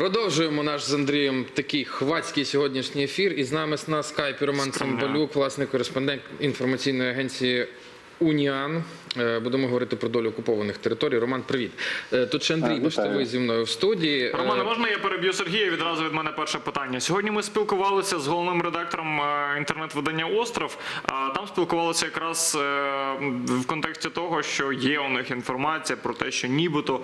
Продовжуємо наш з Андрієм такий хвацький сьогоднішній ефір. І з нами на скайпі Роман. Цимбалюк, власний кореспондент інформаційної агенції Уніан. Е, Будемо говорити про долю окупованих територій. Роман, привіт. Е, Тут ще Андрій ви зі мною в студії. Е, Романе, можна я переб'ю Сергія? Відразу від мене перше питання. Сьогодні ми спілкувалися з головним редактором інтернет-видання Остров. А Там спілкувалися якраз в контексті того, що є у них інформація про те, що нібито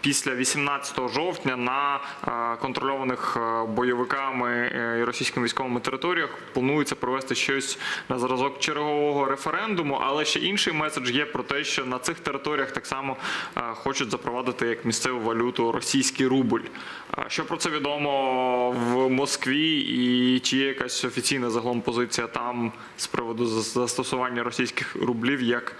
після 18 жовтня на е, контрольованих е, бойовиками е, і російськими військовими територіях планується провести щось на зразок чергового референдуму, але ще інший меседж є про те, що на цих територіях так само хочуть запровадити як місцеву валюту російський рубль. Що про це відомо в Москві, і чи є якась офіційна загалом позиція там з приводу зас- застосування російських рублів як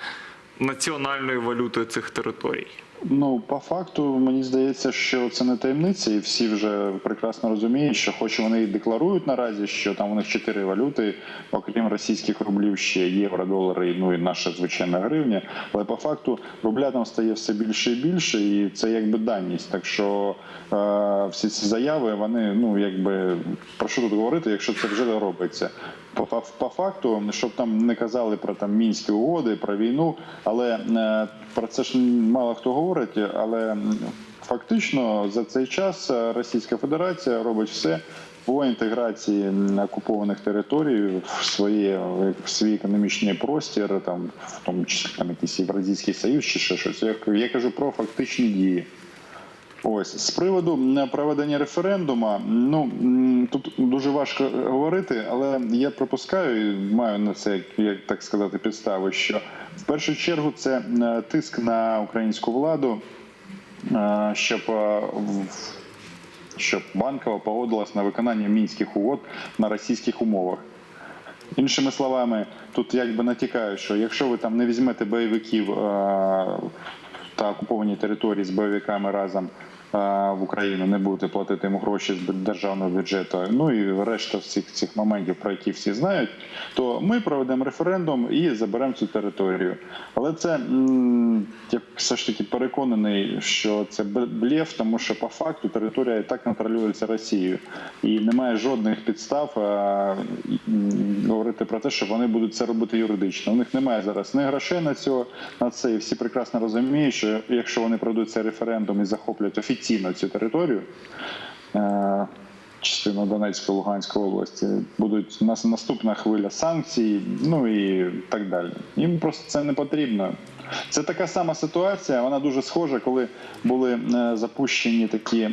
національної валюти цих територій? Ну, по факту, мені здається, що це не таємниця, і всі вже прекрасно розуміють, що хоч вони і декларують наразі, що там у них чотири валюти, окрім російських рублів, ще євро, долари, ну і наша звичайна гривня. Але по факту рубля там стає все більше і більше, і це якби даність. Так що е, всі ці заяви, вони ну якби про що тут говорити, якщо це вже робиться. По, по, факту, щоб там не казали про там мінські угоди, про війну, але е, про це ж мало хто говорить. Але фактично за цей час е, Російська Федерація робить все по інтеграції окупованих територій в свої в свій економічний простір, там в тому числі там якийсь Євразійський союз чи ще щось. Я, я кажу про фактичні дії. Ось з приводу проведення референдуму, ну тут дуже важко говорити, але я припускаю і маю на це як так сказати підстави, що в першу чергу це тиск на українську владу, е, щоб е, щоб банкова погодилась на виконання мінських угод на російських умовах. Іншими словами, тут якби натякаю, що якщо ви там не візьмете бойовиків е, та окуповані території з бойовиками разом е, в Україну, не будете платити йому гроші з державного бюджету, ну і решта всіх цих моментів, про які всі знають, то ми проведемо референдум і заберемо цю територію. Але це я все ж таки переконаний, що це б- блеф, тому що по факту територія і так контролюється Росією, і немає жодних підстав е, говорити про те, що вони будуть це робити юридично. У них немає зараз ні грошей на цього на це. І всі прекрасно розуміють, що якщо вони пройдуть цей референдум і захоплять офіційно цю територію. е, Частину Донецької Луганської області будуть нас наступна хвиля санкцій, ну і так далі. Їм просто це не потрібно. Це така сама ситуація. Вона дуже схожа, коли були е, запущені такі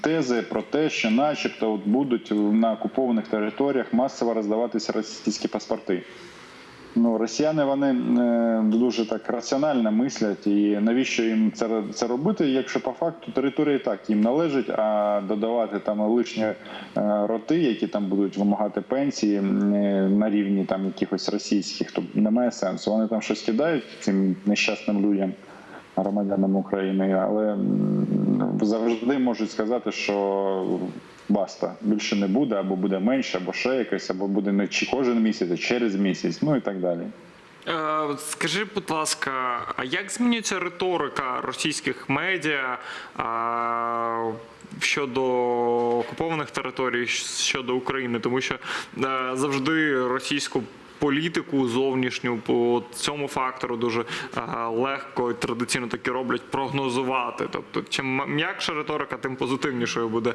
тези про те, що, начебто, от будуть на окупованих територіях масово роздаватися російські паспорти. Ну, росіяни вони е, дуже так раціонально мислять, і навіщо їм це, це робити, якщо по факту територія і так їм належить, а додавати там лишні е, роти, які там будуть вимагати пенсії е, на рівні там якихось російських, то немає сенсу. Вони там щось кидають цим нещасним людям, громадянам України, але завжди можуть сказати, що баста більше не буде, або буде менше, або ще якось, або буде не чи кожен місяць, а через місяць, ну і так далі. Е, Скажи, будь ласка, а як змінюється риторика російських медіа щодо окупованих територій, щодо України? Тому що е, завжди російську політику зовнішню по цьому фактору дуже е, легко і традиційно таки роблять прогнозувати. Тобто, чим м'якша риторика, тим позитивнішою буде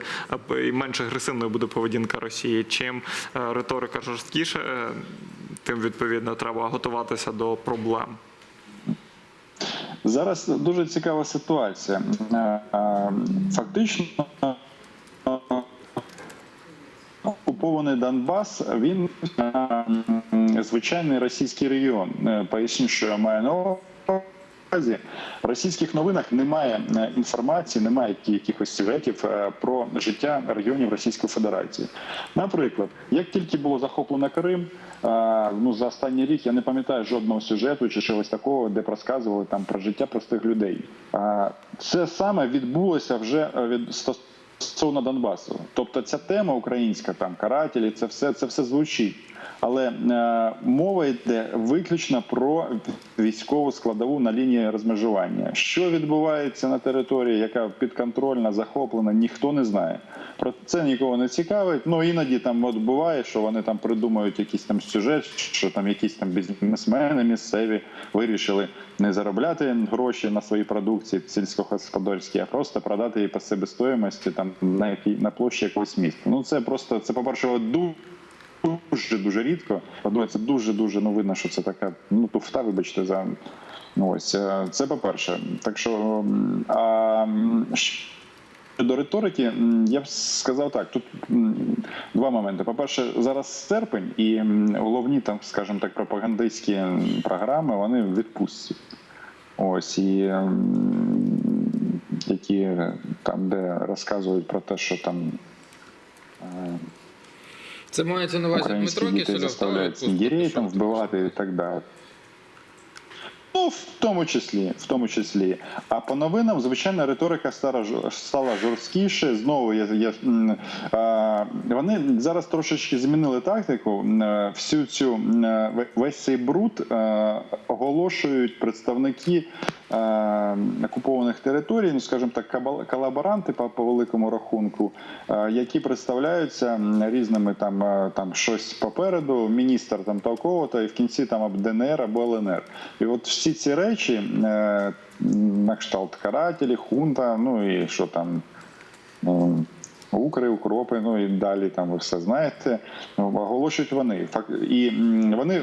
е, і менш агресивною буде поведінка Росії. Чим е, риторика жорсткіше, тим відповідно треба готуватися до проблем. Зараз дуже цікава ситуація. Фактично, окупований Донбас, він звичайний російський регіон. Е, Поясню, що я маю на увазі. В російських новинах немає е, інформації, немає якихось сюжетів е, про життя регіонів Російської Федерації. Наприклад, як тільки було захоплено Крим, ну за останній рік я не пам'ятаю жодного сюжету чи чогось такого, де б розказували там про життя простих людей. Це саме відбулося вже від сто- стосовно Донбасу. Тобто ця тема українська, там карателі, це все це все звучить. Але е, мова йде виключно про військову складову на лінії розмежування. Що відбувається на території, яка підконтрольна, захоплена, ніхто не знає. Про це нікого не цікавить. Ну іноді там от буває, що вони там придумують якийсь там сюжет, що там якісь там бізнесмени місцеві вирішили не заробляти гроші на своїй продукції сільськогосподарській, а просто продати її по себестоїмості там на на площі якогось міста. Ну це просто це по перше дуже дуже рідко. По-друге, це дуже дуже ну видно, що це така ну туфта, вибачте, за ну ось е, це по-перше. Так що а щодо риторики, я б сказав так: тут два моменти. По-перше, зараз серпень і головні там, скажімо так, пропагандистські програми вони в відпустці. Ось і які там, де розказують про те, що там. е, Це мається на увазі Дмитро Кісельов, так, відпустку там вбивати і так далі. Ну, в тому числі, в тому числі. А по новинам, звичайно, риторика стала, стала жорсткіше. Знову я, я, а, вони зараз трошечки змінили тактику. Е, Всю цю е, ве- весь цей бруд е, оголошують представники е, окупованих територій, ну скажімо так, колаборанти по, по великому рахунку, е, які представляються різними там, там щось попереду, міністр там такого-то, і в кінці там ДНР або ЛНР. І от всі ці речі е, на кшталт карателі, хунта, ну і що там. ну, Укри, укропи, ну і далі там ви все знаєте. Ну, Оголошують вони. І вони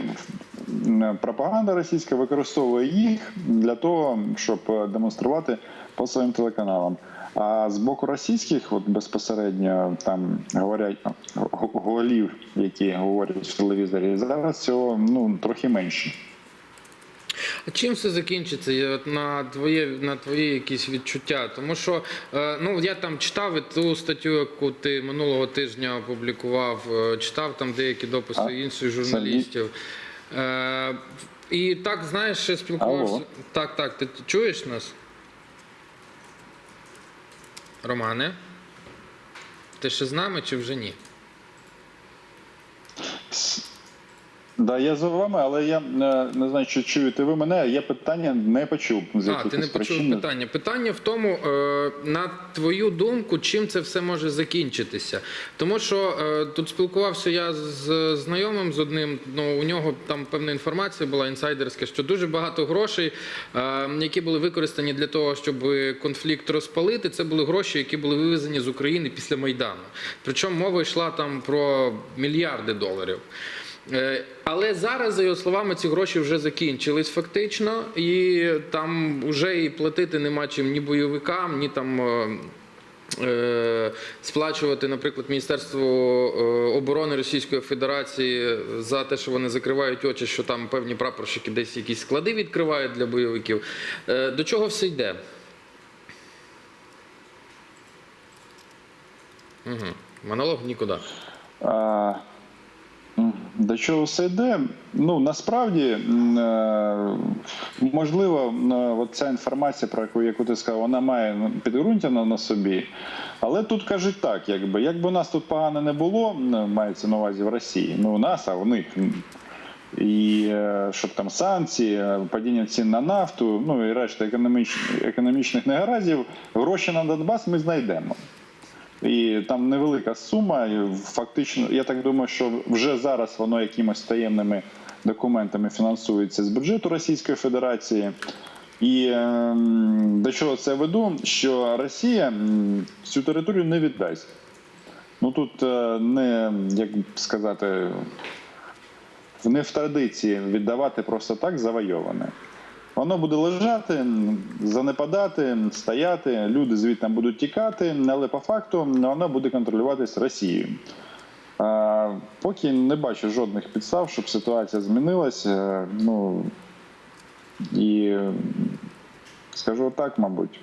пропаганда російська використовує їх для того, щоб е, демонструвати по своїм телеканалам. А з боку російських, от безпосередньо там говорять голів, які говорять в телевізорі, зараз цього ну трохи менше. А чим все закінчиться от на твоє на твої якісь відчуття? Тому що е, ну я там читав і ту статтю, яку ти минулого тижня опублікував, е, читав там деякі дописи А, інших журналістів. Е, і так, знаєш, спілкувався. Алло. Так, так, ти чуєш нас? Романе? Ти ще з нами чи вже ні? Да, я за вами, але я е, не знаю, чи чуєте ви мене. Я питання не почув. З А, ти не почув причин. питання. Питання в тому, е, на твою думку, чим це все може закінчитися. Тому що е, тут спілкувався я з знайомим з одним. Ну у нього там певна інформація була інсайдерська, що дуже багато грошей, які були використані для того, щоб конфлікт розпалити. Це були гроші, які були вивезені з України після майдану. Причому мова йшла там про мільярди доларів. Е, Але зараз, за його словами, ці гроші вже закінчились фактично, і там вже і платити нема чим ні бойовикам, ні там. е, е, Сплачувати, наприклад, Міністерство оборони Російської Федерації за те, що вони закривають очі, що там певні прапорщики десь якісь склади відкривають для бойовиків. До чого все йде? Угу. Монолог нікуди. До чого все йде? Ну насправді е, можливо, е, ця інформація, про яку, яку ти сказав, вона має підґрунтя на, на собі. Але тут кажуть так, якби якби нас тут погано не було, мається на увазі в Росії, ну у нас, а у них. І е, щоб там санкції, падіння цін на нафту, ну і решта економіч, економічних негараздів, гроші на Донбас ми знайдемо. І там невелика сума. Фактично, я так думаю, що вже зараз воно якимось таємними документами фінансується з бюджету Російської Федерації. І ем, до чого це веду? Що Росія цю територію не віддасть. Ну тут е, не як сказати, не в традиції віддавати просто так завойоване. Воно буде лежати, занепадати, стояти, люди звідти будуть тікати, але по факту воно буде контролюватись Росією. Поки не бачу жодних підстав, щоб ситуація змінилася. Ну і е, скажу так, мабуть.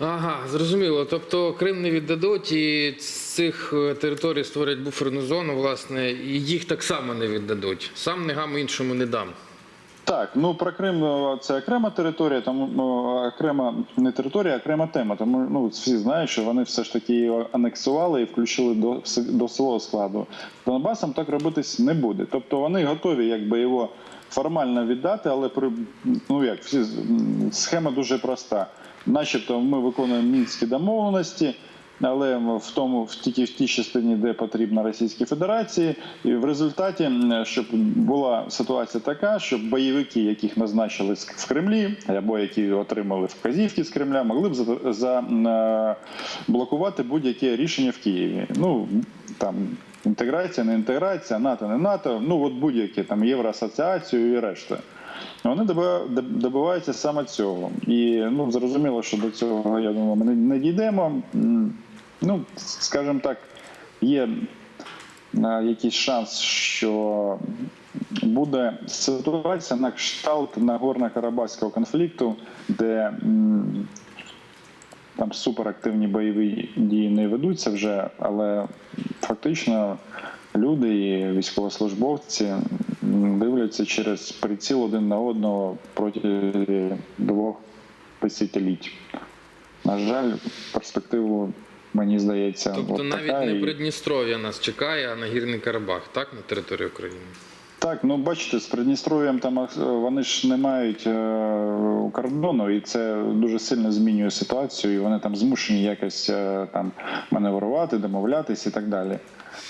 Ага, зрозуміло. Тобто Крим не віддадуть, і з цих е, територій створять буферну зону, власне, і їх так само не віддадуть. Сам не гам іншому не дам. Так, ну про Крим ну, це окрема територія, тому ну, окрема не територія, а окрема тема. Тому ну всі знають, що вони все ж таки його анексували і включили до, до свого складу. Донбасом так робитись не буде. Тобто вони готові якби його формально віддати, але при ну як всі схема дуже проста. Начебто ми виконуємо мінські домовленості. Але в тому в тільки в тій частині, де потрібна Російській Федерації, і в результаті, щоб була ситуація така, щоб бойовики, яких назначили в Кремлі, або які отримали вказівки з Кремля, могли б за, за м, е, будь-яке рішення в Києві. Ну там інтеграція, не інтеграція, НАТО, не НАТО. Ну от будь-які там євроасоціацію і решта. Вони доби- добиваються саме цього. І ну зрозуміло, що до цього я думаю, ми не- дійдемо. Ну, скажімо так, є е, якийсь шанс, що буде ситуація на кшталт Нагорно-Карабахського конфлікту, де там суперактивні бойові дії не ведуться вже, але фактично люди і військовослужбовці м, дивляться через приціл один на одного проти двох десятиліть. На жаль, перспективу, мені здається, Тобто от навіть така. не і- Придністров'я нас чекає, а Нагірний Карабах, так, на території України. Так, ну бачите, з Придністров'ям там е, вони ж не мають е, кордону, і це дуже сильно змінює ситуацію. І вони там змушені якось е, там маневрувати, домовлятись і так далі.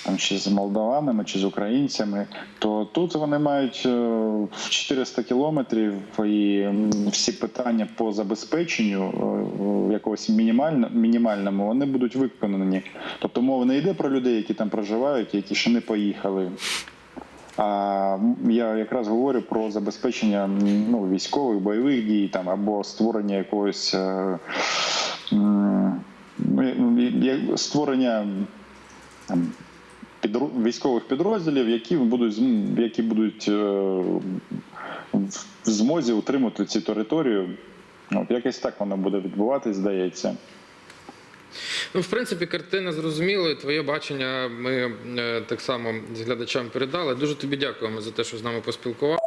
Там чи з молдаванами, чи з українцями, то тут вони мають е, в 400 кілометрів і всі питання по забезпеченню якогось мінімально, мінімальному вони будуть виконані. Тобто мова не йде про людей, які там проживають, які ще не поїхали. А я якраз говорю про забезпечення ну, військових бойових дій там або створення якогось е, створення там, підру- військових підрозділів, які будуть які будуть е, в в змозі утримати цю територію. От якось так воно буде відбуватись, здається. Ну, в принципі, картина зрозуміла, і твоє бачення ми е, так само з глядачам передали. Дуже тобі дякуємо за те, що з нами поспілкувалися.